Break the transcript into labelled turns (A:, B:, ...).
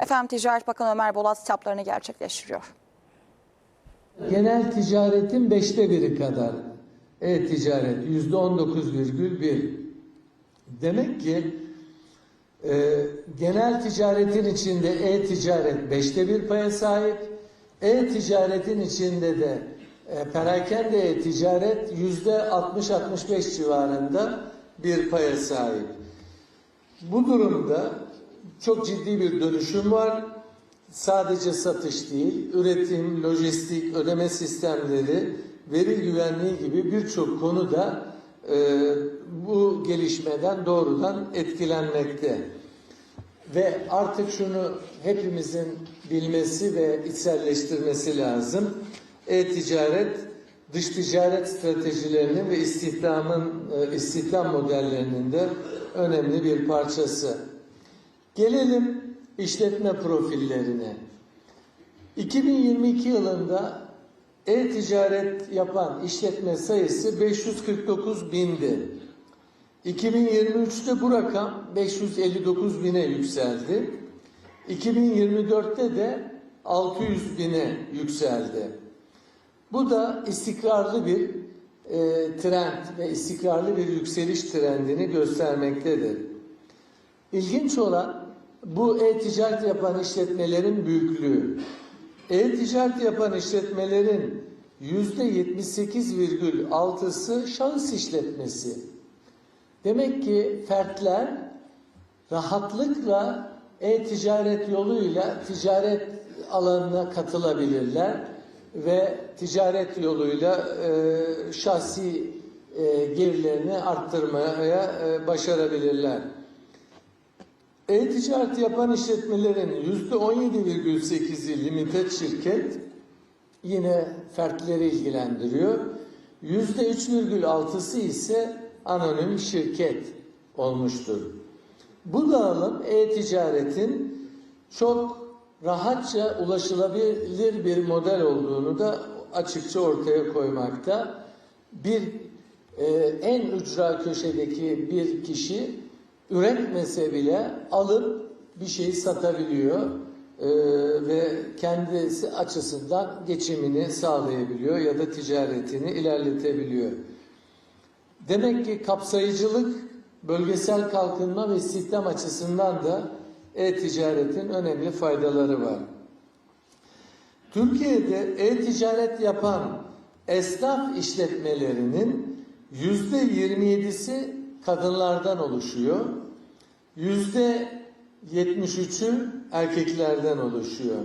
A: Efendim Ticaret Bakanı Ömer Bolat kitaplarını gerçekleştiriyor.
B: Genel ticaretin beşte biri kadar e-ticaret yüzde on dokuz virgül bir. Demek ki e, genel ticaretin içinde e-ticaret beşte bir paya sahip. E-ticaretin içinde de e, perakende e-ticaret yüzde 60-65 civarında bir paya sahip. Bu durumda çok ciddi bir dönüşüm var. Sadece satış değil, üretim, lojistik, ödeme sistemleri, veri güvenliği gibi birçok konuda e, bu gelişmeden doğrudan etkilenmekte. Ve artık şunu hepimizin bilmesi ve içselleştirmesi lazım. E-ticaret, dış ticaret stratejilerinin ve istihdamın, e, istihdam modellerinin de önemli bir parçası. Gelelim işletme profillerine. 2022 yılında e-ticaret yapan işletme sayısı 549 bindi. 2023'te bu rakam 559 bine yükseldi. 2024'te de 600 bine yükseldi. Bu da istikrarlı bir e, trend ve istikrarlı bir yükseliş trendini göstermektedir. İlginç olan bu e-ticaret yapan işletmelerin büyüklüğü. E-ticaret yapan işletmelerin yüzde 78,6'sı şahıs işletmesi. Demek ki fertler rahatlıkla e-ticaret yoluyla ticaret alanına katılabilirler ve ticaret yoluyla e, şahsi e, gelirlerini arttırmaya e, başarabilirler. E-ticaret yapan işletmelerin yüzde 17,8'i limited şirket yine fertleri ilgilendiriyor. Yüzde 3,6'sı ise anonim şirket olmuştur. Bu dağılım e-ticaretin çok rahatça ulaşılabilir bir model olduğunu da açıkça ortaya koymakta. Bir e, en ücra köşedeki bir kişi üretmese bile alıp bir şeyi satabiliyor e, ve kendisi açısından geçimini sağlayabiliyor ya da ticaretini ilerletebiliyor. Demek ki kapsayıcılık, bölgesel kalkınma ve istihdam açısından da e-ticaretin önemli faydaları var. Türkiye'de e-ticaret yapan esnaf işletmelerinin yüzde 27'si kadınlardan oluşuyor. Yüzde 73'ü erkeklerden oluşuyor.